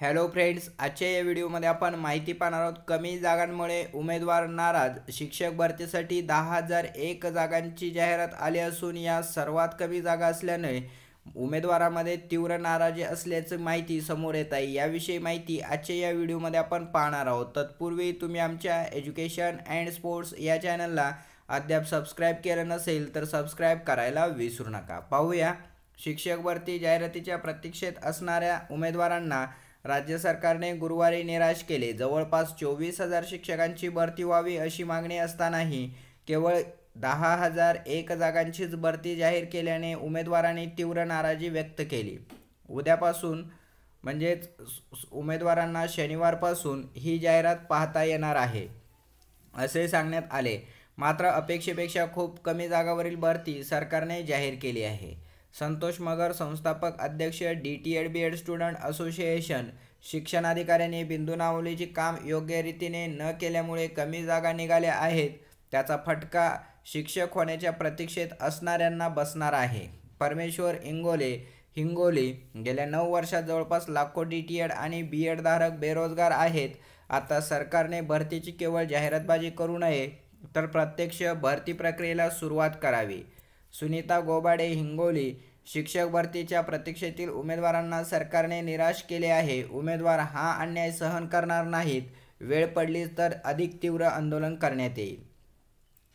Hello friends आजच्या या व्हिडिओमध्ये आपण माहिती पाहणार आहोत कमी जागांमुळे उमेदवार नाराज. शिक्षक भरतीसाठी दहा हजार एक जागांची जाहिरात आली असून या सर्वात कमी जागा असल्याने उमेदवारामध्ये तीव्र नाराजी असल्याची माहिती समोर येत आहे. याविषयी माहिती आजच्या या व्हिडिओमध्ये आपण पाहणार आहोत. तत्पूर्वी तुम्ही आमच्या एज्युकेशन अँड स्पोर्ट्स या चॅनलला अद्याप सबस्क्राईब केलं नसेल तर सबस्क्राईब करायला विसरू नका. पाहूया शिक्षक भरती जाहिरातीच्या प्रतीक्षेत असणाऱ्या उमेदवारांना राज्य सरकारने गुरुवारी निराश केले. जवळपास चोवीस हजार शिक्षकांची भरती व्हावी अशी मागणी असतानाही केवळ दहा हजार एक जागांचीच भरती जाहीर केल्याने उमेदवारांनी तीव्र नाराजी व्यक्त केली. उद्यापासून म्हणजेच उमेदवारांना शनिवारपासून ही जाहिरात पाहता येणार आहे असे सांगण्यात आले. मात्र अपेक्षेपेक्षा खूप कमी जागावरील भरती सरकारने जाहीर केली आहे. संतोष मगर संस्थापक अध्यक्ष D T Ed B Ed student association शिक्षणाधिकाऱ्यांनी बिंदू नावलीचे काम योग्य रीतीने न केल्यामुळे कमी जागा निघाल्या आहेत. त्याचा फटका शिक्षक होण्याच्या प्रतीक्षेत असणाऱ्यांना बसणार आहे. परमेश्वर इंगोले हिंगोली गेल्या नऊ वर्षात जवळपास लाखो डी टी एड आणि बी एड धारक बेरोजगार आहेत. आता सरकारने भरतीची केवळ जाहिरातबाजी करू नये तर प्रत्यक्ष भरती प्रक्रियेला सुरुवात करावी. सुनीता गोबाडे हिंगोली शिक्षक भरतीच्या प्रतीक्षेतील उमेदवारांना सरकारने निराश केले आहे. उमेदवार हा अन्याय सहन करणार नाहीत. वेळ पडली तर अधिक तीव्र आंदोलन करण्यात येईल.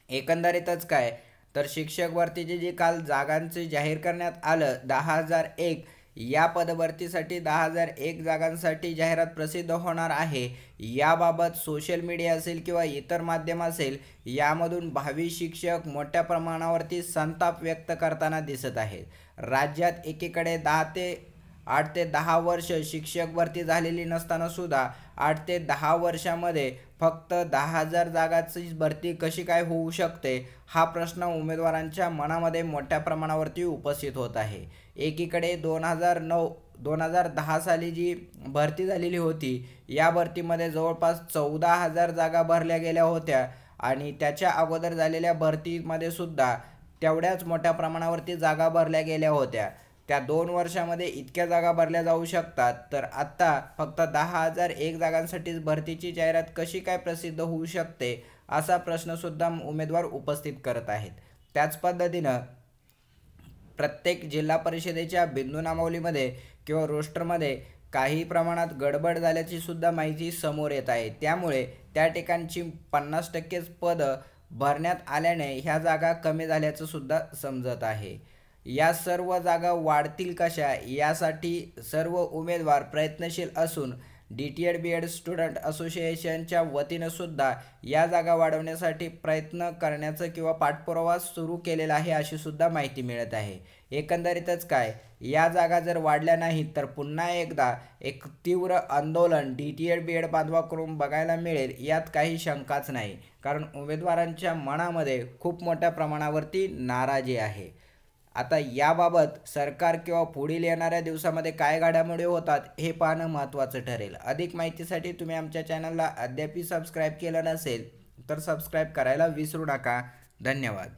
एकंदरीतच काय? तर शिक्षक भरतीची जी काल जागांचे जाहीर करण्यात आलं दहा हजार एक या पदभरतीसाठी दहा हजार एक जागांसाठी जाहिरात प्रसिद्ध होणार आहे. याबाबत सोशल मीडिया असेल किंवा इतर माध्यम असेल यामधून भावी शिक्षक मोठ्या प्रमाणावरती संताप व्यक्त करताना दिसत आहेत. राज्यात एकीकडे दहा ते आठ ते दहा वर्ष शिक्षक भरती झालेली नसताना सुद्धा आठ ते दहा वर्षामध्ये फक्त दहा हजार जागाची भरती कशी काय होऊ शकते हा प्रश्न उमेदवारांच्या मनामध्ये मोठ्या प्रमाणावरती उपस्थित होत आहे. एकीकडे दोन हजार नऊ दोन हजार दहा साली जी भरती झालेली होती या भरतीमध्ये जवळपास चौदा हजार जागा भरल्या गेल्या होत्या आणि त्याच्या अगोदर झालेल्या भरतीमध्ये सुद्धा तेवढ्याच मोठ्या प्रमाणावरती जागा भरल्या गेल्या होत्या. त्या दोन वर्षामध्ये इतक्या जागा भरल्या जाऊ शकतात. तर आत्ता फक्त दहा हजार एक जागांसाठीच भरतीची जाहिरात कशी काय प्रसिद्ध होऊ शकते असा प्रश्नसुद्धा उमेदवार उपस्थित करत आहेत. त्याच पद्धतीनं प्रत्येक जिल्हा परिषदेच्या बिंदू नामावलीमध्ये किंवा रोस्टरमध्ये काही प्रमाणात गडबड झाल्याची सुद्धा माहिती समोर येत आहे. त्यामुळे त्या ठिकाणची पन्नास टक्केच पदं भरण्यात आल्याने ह्या जागा कमी झाल्याचं सुद्धा समजत आहे. या सर्व जागा वाढतील कशा यासाठी सर्व उमेदवार प्रयत्नशील असून D T Ed B Ed student असोसिएशनच्या वतीनं सुद्धा या जागा वाढवण्यासाठी प्रयत्न करण्याचं किंवा पाठपुरावा सुरू केलेला आहे अशी सुद्धा माहिती मिळत आहे. एकंदरीतच काय या जागा जर वाढल्या नाहीत तर पुन्हा एकदा एक तीव्र आंदोलन D T Ed B Ed बांधवाकडून बघायला मिळेल यात काही शंकाच नाही. कारण उमेदवारांच्या मनामध्ये खूप मोठ्या प्रमाणावरती नाराजी आहे. आता याबाबत सरकार किंवा पुढील येणाऱ्या दिवसामध्ये काय घडामोडी होतात हे पाहणं महत्त्वाचं ठरेल. अधिक माहितीसाठी तुम्ही आमच्या चॅनलला अद्यापही सबस्क्राईब केलं नसेल तर सबस्क्राईब करायला विसरू नका. धन्यवाद.